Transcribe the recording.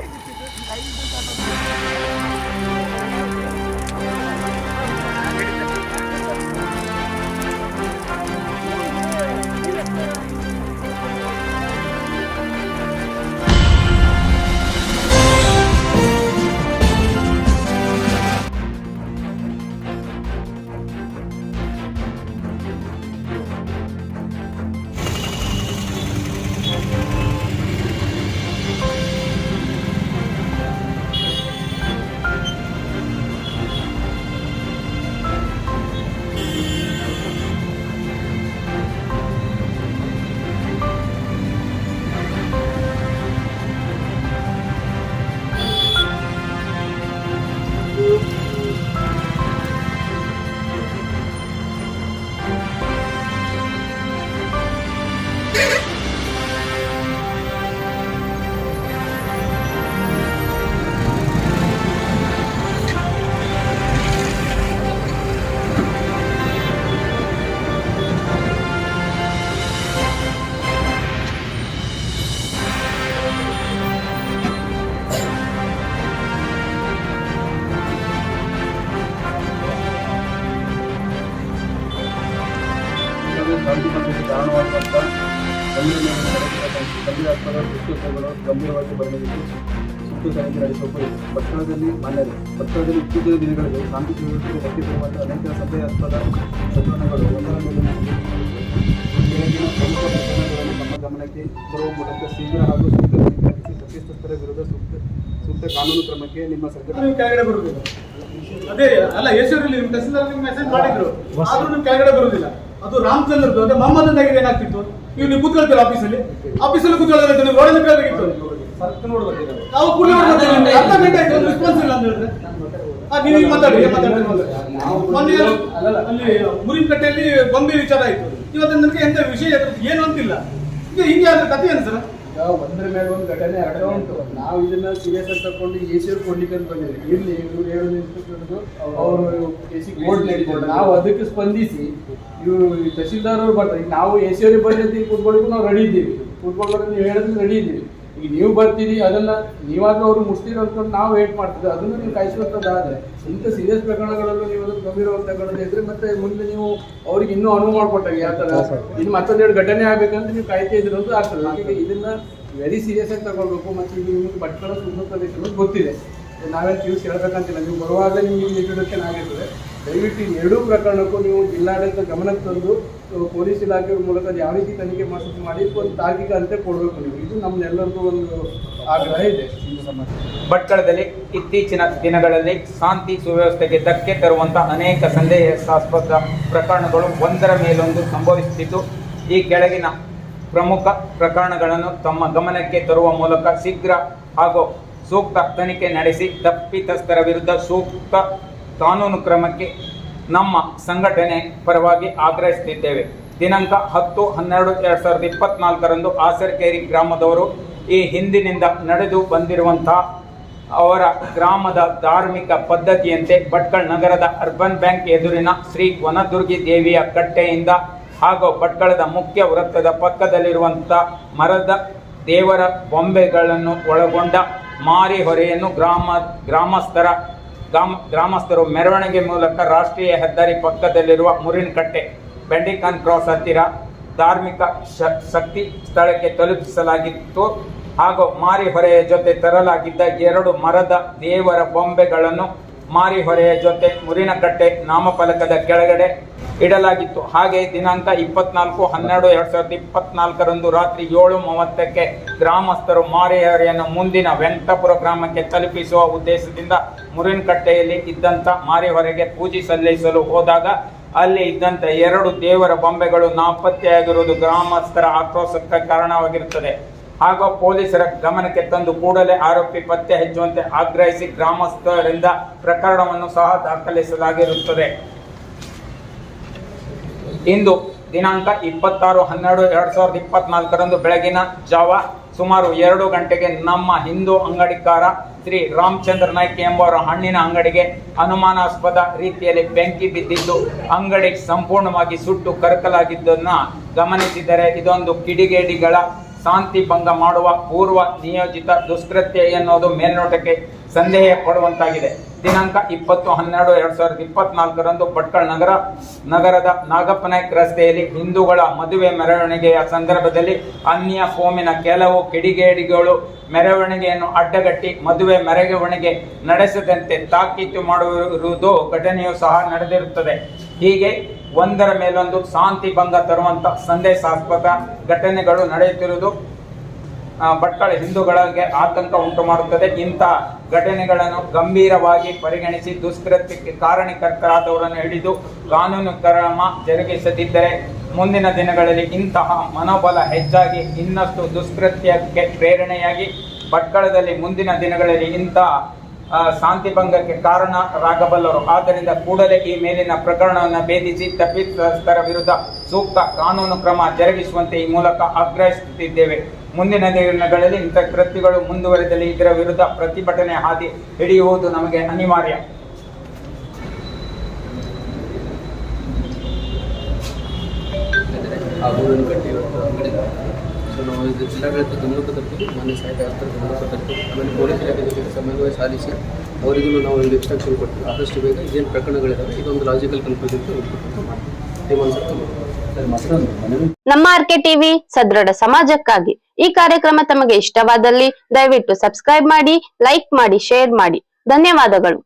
对对对，来！ಗಂಭೀರಾಸ್ಪದ ದುಷ್ಕೃತ್ಯಗಳು ಗಂಭೀರವಾಗಿ ಬರಲಿದ್ದು ಸುತ್ತು ತನಿಖೆ ನಡೆಸುವ ಪಟ್ಟಣದಲ್ಲಿ ಮಾನ್ಯರು ಪಟ್ಟಣದಲ್ಲಿ ಇತ್ತೀಚಿನ ದಿನಗಳಲ್ಲಿ ಶಾಂತಿ ಸುವ್ಯವಸ್ಥೆಗೆ ಧಕ್ಕೆ ತರುವಂಥ ಅನೇಕ ಸಂದೇಹಾಸ್ಪದ ಪ್ರಕರಣಗಳು ಒಂದರ ಮೇಲೆ ಬೆಳಗಿನ ಪ್ರಮುಖ ಪ್ರಕರಣಗಳನ್ನು ನಮ್ಮ ಗಮನಕ್ಕೆ ಬರುವ ಮೂಲಕ ಶೀಘ್ರ ಹಾಗೂ ತಪ್ಪಿತಸ್ಥರ ವಿರುದ್ಧ ಸೂಕ್ತ ಸೂಕ್ತ ಕಾನೂನು ಕ್ರಮಕ್ಕೆ ನಿಮ್ಮ ಸರ್ಕಾರ ಕೆಳಗಡೆ ಬರುದಿಲ್ಲ ಅದೇ ಅಲ್ಲ ಯಶೂರಲ್ಲಿ ನಿಮ್ಮ ತಹಸೀಲ್ದಾರ್ ನಿಮ್ಗೆ ಮೆಸೇಜ್ ಮಾಡಿದ್ರು. ಆದ್ರೂ ನೀವು ಕೆಳಗಡೆ ಬರುದಿಲ್ಲ ಅದು ರಾಮಚಂದ್ರದ್ದು ಅಂದ್ರೆ ಮೊಹಮ್ಮದ್ ಆಗಿದ್ರೆ ಏನಾಗ್ತಿತ್ತು? ನೀವು ನೀವು ಕೂತ್ಕೊಳ್ತೀರ ಆಫೀಸಲ್ಲಿ ಆಫೀಸಲ್ಲಿ ಕೂತ್ಕೊಳ್ತಾರೆ ನೀವು ರೋಡಲ್ಲಿ ಕೇಳಬೇಕಿತ್ತು. ನಾವು ಕೂಡಲೇ ಬರ್ತೀವಿ ಅರ್ಧ ಗಂಟೆ ಆಯ್ತು ಒಂದು ರೆಸ್ಪಾನ್ಸ್ ಇಲ್ಲ ಅಂತ ಹೇಳಿದ್ರೆ. ನೀವು ಈಗ ಮಾತಾಡಿ ಮಾತಾಡಿ. ಮೊನ್ನೆ ಅಲ್ಲಿ ಮುರಿನಕಟ್ಟೆಯಲ್ಲಿ ಗೊಂಬೆ ವಿಚಾರ ಆಯ್ತು. ಇವತ್ತು ನನಗೆ ಎಂತ ವಿಷಯ ಏನು ಅಂತಿಲ್ಲ. ಈಗ ಹಿಂಗೆ ಆದ್ರೆ ಕಥೆ ಏನು ಸರ್? ಒಂದ್ರ ಮೇಲೆ ಒಂದು ಘಟನೆ ಆಗ್ತಾ ಉಂಟು. ನಾವು ಇದನ್ನ ಸೀರಿಯಸ್ ಆಗಿ ತಕೊಂಡು ಎ ಸಿ ಕೊಡ್ಲಿಕ್ಕೆ ಅಂತ ಬಂದಿದ್ವಿ ಇಲ್ಲಿ ಇವ್ರು ಹೇಳೋದು ಇನ್ಸ್ಪೆಕ್ಟರ್ದು ಅವರು ಎ ಸಿ ನಾವು ಅದಕ್ಕೆ ಸ್ಪಂದಿಸಿ ಇವರು ತಹಶೀಲ್ದಾರ್ ಅವ್ರು ಬರ್ತಾರೆ. ನಾವು ಎ ಸಿ ಅವ್ರಿಗೆ ಬಂದಿದ್ದೀವಿ ಕೂತ್ಕೊಳ್ಳಿಕ್ಕೂ ನಾವು ರೆಡಿ ಇದ್ದೀವಿ. ಕೂತ್ಕೊಳ್ಳೋಕೆ ನೀವು ಹೇಳಿದ್ರೆ ರೆಡಿ ಇದ್ದೀವಿ. ಈಗ ನೀವು ಬರ್ತೀರಿ ಅದನ್ನ ನೀವಾದ್ರೂ ಅವರು ಮುಷ್ಟಿರ ಅಂದ್ಕೊಂಡು ನಾವು ವೇಟ್ ಮಾಡ್ತೀವಿ. ಅದನ್ನು ನೀವು ಕಾಯಿಸುವಂಥದ್ದಾದ್ರೆ ಇಂಥ ಸೀರಿಯಸ್ ಪ್ರಕರಣಗಳಲ್ಲೂ ನೀವು ಅದನ್ನು ಗಂಭೀರವಾಗಿ ತಗೊಳ್ಳೋದೇ ಇದ್ರೆ ಮತ್ತೆ ಮುಂದೆ ನೀವು ಅವ್ರಿಗೆ ಇನ್ನೂ ಅನುವು ಮಾಡ್ಕೊಟ್ಟಾಗಿ ಯಾವ ಥರ? ಇನ್ನು ಮತ್ತೊಂದೆರಡು ಘಟನೆ ಆಗಬೇಕಂತ ನೀವು ಕಾಯ್ತಾ ಇದ್ರು ಅಂತ ಆಗ್ತದೆ. ಹಾಗಾಗಿ ಇದನ್ನ ವೆರಿ ಸೀರಿಯಸ್ ಆಗಿ ತಗೊಳ್ಬೇಕು ಮತ್ತು ಇದು ನಿಮಗೆ ಭಟ್ಕಳ ಸುಂದರ ಪ್ರದೇಶ ಗೊತ್ತಿದೆ. ನಾವೇನು ತಿಳಿಸಿ ಹೇಳ್ಬೇಕಂತಿಲ್ಲ ನೀವು ಬರುವಾಗ ನಿಮಗೆ ಇಂಟ್ರೊಡಕ್ಷನ್ ಆಗಿರ್ತದೆ ದಯವಿಟ್ಟು ಎರಡೂ ಪ್ರಕರಣಕ್ಕೂ ನೀವು ಜಿಲ್ಲಾಡಳಿತ ಗಮನಕ್ಕೆ ತಂದು ಪೊಲೀಸ್ ಇಲಾಖೆ ಮೂಲಕ ಯಾವ ರೀತಿ ತನಿಖೆ ಮಾಡಿಸಿ ಮಾಡಿ ಒಂದು ತಾರ್ಕಿಕ ಅಂತೆ ಕೊಡಬೇಕು ನೀವು. ಇದು ನಮ್ಮೆಲ್ಲರಿಗೂ ಒಂದು ಆಗ್ರಹ ಇದೆ. ಭಟ್ಕಳದಲ್ಲಿ ಇತ್ತೀಚಿನ ದಿನಗಳಲ್ಲಿ ಶಾಂತಿ ಸುವ್ಯವಸ್ಥೆಗೆ ಧಕ್ಕೆ ತರುವಂತಹ ಅನೇಕ ಸಂದೇಹಾಸ್ಪದ ಪ್ರಕರಣಗಳು ಒಂದರ ಮೇಲೊಂದು ಸಂಭವಿಸುತ್ತಿದ್ದು ಈ ಕೆಳಗಿನ ಪ್ರಮುಖ ಪ್ರಕರಣಗಳನ್ನು ತಮ್ಮ ಗಮನಕ್ಕೆ ತರುವ ಮೂಲಕ ಶೀಘ್ರ ಹಾಗೂ ಸೂಕ್ತ ತನಿಖೆ ನಡೆಸಿ, ತಪ್ಪಿತಸ್ಥರ ವಿರುದ್ಧ ಸೂಕ್ತ ಕಾನೂನು ಕ್ರಮಕ್ಕೆ ನಮ್ಮ ಸಂಘಟನೆ ಪರವಾಗಿ ಆಗ್ರಹಿಸುತ್ತಿದ್ದೇವೆ. ದಿನಾಂಕ ಹತ್ತು ಹನ್ನೆರಡು ಎರಡು ಸಾವಿರದ ಇಪ್ಪತ್ನಾಲ್ಕರಂದು ಆಸರ್ಕೇರಿ ಗ್ರಾಮದವರು ಈ ಹಿಂದಿನಿಂದ ನಡೆದು ಬಂದಿರುವಂತಹ ಅವರ ಗ್ರಾಮದ ಧಾರ್ಮಿಕ ಪದ್ಧತಿಯಂತೆ ಭಟ್ಕಳ ನಗರದ ಅರ್ಬನ್ ಬ್ಯಾಂಕ್ ಎದುರಿನ ಶ್ರೀ ವನದುರ್ಗಿ ದೇವಿಯ ಕಟ್ಟೆಯಿಂದ ಹಾಗೂ ಭಟ್ಕಳದ ಮುಖ್ಯ ವೃತ್ತದ ಪಕ್ಕದಲ್ಲಿರುವಂಥ ಮರದ ದೇವರ ಬೊಂಬೆಗಳನ್ನು ಒಳಗೊಂಡ ಮಾರಿ ಹೊರೆಯನ್ನು ಗ್ರಾಮ, ಗ್ರಾಮಸ್ಥರ ಗ್ರಾಮ ಗ್ರಾಮಸ್ಥರು ಮೆರವಣಿಗೆ ಮೂಲಕ ರಾಷ್ಟ್ರೀಯ ಹೆದ್ದಾರಿ ಪಕ್ಕದಲ್ಲಿರುವ ಮುರಿನಕಟ್ಟೆ, ಬೆಂಡಿಕಾನ್ ಕ್ರಾಸ್ ಹತ್ತಿರ ಧಾರ್ಮಿಕ ಶಕ್ತಿ ಸ್ಥಳಕ್ಕೆ ತಲುಪಿಸಲಾಗಿತ್ತು. ಹಾಗೂ ಮಾರಿ ಹೊರೆಯ ಜೊತೆ ತರಲಾಗಿದ್ದ ಎರಡು ಮರದ ದೇವರ ಬೊಂಬೆಗಳನ್ನು ಮಾರಿ ಹೊರೆಯ ಜೊತೆ ಮುರಿನಕಟ್ಟೆ ನಾಮಫಲಕದ ಕೆಳಗಡೆ ಇಡಲಾಗಿತ್ತು. ಹಾಗೆ ದಿನಾಂಕ ಇಪ್ಪತ್ನಾಲ್ಕು ಹನ್ನೆರಡು ಎರಡ್ ಸಾವಿರದ ಇಪ್ಪತ್ನಾಲ್ಕರಂದು ರಾತ್ರಿ ಏಳು ಮೂವತ್ತಕ್ಕೆ ಗ್ರಾಮಸ್ಥರು ಮಾರಿ ಹೊರೆಯನ್ನು ಮುಂದಿನ ವೆಂಕಟಪುರ ಗ್ರಾಮಕ್ಕೆ ತಲುಪಿಸುವ ಉದ್ದೇಶದಿಂದ ಮುರಿನಕಟ್ಟೆಯಲ್ಲಿ ಇದ್ದಂತ ಮಾರಿಹೊರೆಗೆ ಪೂಜೆ ಸಲ್ಲಿಸಲು ಹೋದಾಗ ಅಲ್ಲಿ ಇದ್ದಂತ ಎರಡು ದೇವರ ಬೊಂಬೆಗಳು ನಾಪತ್ತೆಯಾಗಿರುವುದು ಗ್ರಾಮಸ್ಥರ ಆಕ್ರೋಶಕ್ಕೆ ಕಾರಣವಾಗಿರುತ್ತದೆ. ಹಾಗೂ ಪೊಲೀಸರ ಗಮನಕ್ಕೆ ತಂದು ಕೂಡಲೇ ಆರೋಪಿ ಪತ್ತೆ ಹಚ್ಚುವಂತೆ ಆಗ್ರಹಿಸಿ ಗ್ರಾಮಸ್ಥರಿಂದ ಪ್ರಕರಣವನ್ನು ಸಹ ದಾಖಲಿಸಲಾಗಿರುತ್ತದೆ. ಇಂದು ದಿನಾಂಕ ಇಪ್ಪತ್ತಾರು ಹನ್ನೆರಡು ಎರಡ್ ಸಾವಿರದ ಇಪ್ಪತ್ನಾಲ್ಕರಂದು ಬೆಳಗಿನ ಜಾವ ಸುಮಾರು ಎರಡು ಗಂಟೆಗೆ ನಮ್ಮ ಹಿಂದೂ ಅಂಗಡಿಕಾರ ಶ್ರೀ ರಾಮಚಂದ್ರ ನಾಯ್ಕ ಎಂಬವರ ಹಣ್ಣಿನ ಅಂಗಡಿಗೆ ಅನುಮಾನಾಸ್ಪದ ರೀತಿಯಲ್ಲಿ ಬೆಂಕಿ ಬಿದ್ದಿದ್ದು, ಅಂಗಡಿ ಸಂಪೂರ್ಣವಾಗಿ ಸುಟ್ಟು ಕರಕಲಾಗಿದ್ದನ್ನ ಗಮನಿಸಿದರೆ ಇದೊಂದು ಕಿಡಿಗೇಡಿಗಳ ಶಾಂತಿ ಭಂಗ ಮಾಡುವ ಪೂರ್ವ ನಿಯೋಜಿತ ದುಷ್ಕೃತ್ಯ ಎನ್ನುವುದು ಮೇಲ್ನೋಟಕ್ಕೆ ಸಂದೇಹ ಪಡುವಂತಾಗಿದೆ ದಿನಾಂಕ ಇಪ್ಪತ್ತು ಹನ್ನೆರಡು ಎರಡ್ ಸಾವಿರದ ಇಪ್ಪತ್ನಾಲ್ಕರಂದು ಭಟ್ಕಳ ನಗರ, ನಗರದ ನಾಗಪ್ಪನಾಯ್ಕ ರಸ್ತೆಯಲ್ಲಿ ಹಿಂದೂಗಳ ಮದುವೆ ಮೆರವಣಿಗೆಯ ಸಂದರ್ಭದಲ್ಲಿ ಅನ್ಯ ಫೋಮಿನ ಕೆಲವು ಕಿಡಿಗೇಡಿಗಳು ಮೆರವಣಿಗೆಯನ್ನು ಅಡ್ಡಗಟ್ಟಿ ಮದುವೆ ಮೆರವಣಿಗೆ ನಡೆಸದಂತೆ ತಾಕೀತು ಮಾಡಿರುವುದು ಘಟನೆಯೂ ಸಹ ನಡೆದಿರುತ್ತದೆ. ಹೀಗೆ ಒಂದರ ಮೇಲೊಂದು ಶಾಂತಿ ಭಂಗ ತರುವಂತ ಸಂದೇಶಾಸ್ಪದ ಘಟನೆಗಳು ನಡೆಯುತ್ತಿರುವುದು ಭಟ್ಕಳ ಹಿಂದೂಗಳಿಗೆ ಆತಂಕ ಉಂಟು ಮಾಡುತ್ತದೆ. ಇಂತಹ ಘಟನೆಗಳನ್ನು ಗಂಭೀರವಾಗಿ ಪರಿಗಣಿಸಿ ದುಷ್ಕೃತ್ಯಕ್ಕೆ ಕಾರಣಕರ್ತರಾದವರನ್ನು ಹಿಡಿದು ಕಾನೂನು ಕ್ರಮ ಜರುಗಿಸದಿದ್ದರೆ ಮುಂದಿನ ದಿನಗಳಲ್ಲಿ ಇಂತಹ ಮನೋಬಲ ಹೆಚ್ಚಾಗಿ ಇನ್ನಷ್ಟು ದುಷ್ಕೃತ್ಯಕ್ಕೆ ಪ್ರೇರಣೆಯಾಗಿ ಭಟ್ಕಳದಲ್ಲಿ ಮುಂದಿನ ದಿನಗಳಲ್ಲಿ ಇಂತಹ ಶಾಂತಿ ಭಂಗಕ್ಕೆ ಕಾರಣರಾಗಬಲ್ಲರು. ಆದ್ದರಿಂದ ಕೂಡಲೇ ಈ ಮೇಲಿನ ಪ್ರಕರಣವನ್ನು ಭೇದಿಸಿ ತಪ್ಪಿತಸ್ಥರ ವಿರುದ್ಧ ಸೂಕ್ತ ಕಾನೂನು ಕ್ರಮ ಜರುಗಿಸುವಂತೆ ಈ ಮೂಲಕ ಆಗ್ರಹಿಸುತ್ತಿದ್ದೇವೆ. ಮುಂದಿನ ದಿನಗಳಲ್ಲಿ ಇಂಥ ಕೃತ್ಯಗಳು ಮುಂದುವರೆದಲ್ಲಿ ಇದರ ವಿರುದ್ಧ ಪ್ರತಿಭಟನೆ ಹಾದಿ ಹಿಡಿಯುವುದು ನಮಗೆ ಅನಿವಾರ್ಯ. ಸೊ ನಾವು ಇದು ಜಿಲ್ಲಾಡಳಿತ ಗಮನಕ್ಕೆ ತರ್ತೀವಿ ಮಾನ್ಯ ಸಹಾಯಕ ಆಯುಕ್ತರ ಗಮನಕ್ಕೆ ತರ್ತೀವಿ ಆಮೇಲೆ ಪೊಲೀಸ್ ಇಲಾಖೆ ಜೊತೆ ಸಮನ್ವಯ ಸಾಧಿಸಿ ಅವರಿಗೂ ನಾವು ಒಂದು ಇನ್ಸ್ಟ್ರಕ್ಷನ್ ಕೊಡ್ತೀವಿ ಆದಷ್ಟು ಬೇಗ ಏನು ಪ್ರಕರಣಗಳಿದ್ದಾವೆ ಇದೊಂದು ಲಾಜಿಕಲ್ ಕನ್ಫ್ಯೂಷನ್ ಮಾಡ್ತೀವಿ. ನಮ್ಮ ಆರ್ಕೆ ಟಿವಿ ಸದೃಢ ಸಮಾಜಕ್ಕಾಗಿ ಈ ಕಾರ್ಯಕ್ರಮ ತಮಗೆ ಇಷ್ಟವಾದಲ್ಲಿ ದಯವಿಟ್ಟು ಸಬ್ಸ್ಕ್ರೈಬ್ ಮಾಡಿ ಲೈಕ್ ಮಾಡಿ ಶೇರ್ ಮಾಡಿ. ಧನ್ಯವಾದಗಳು.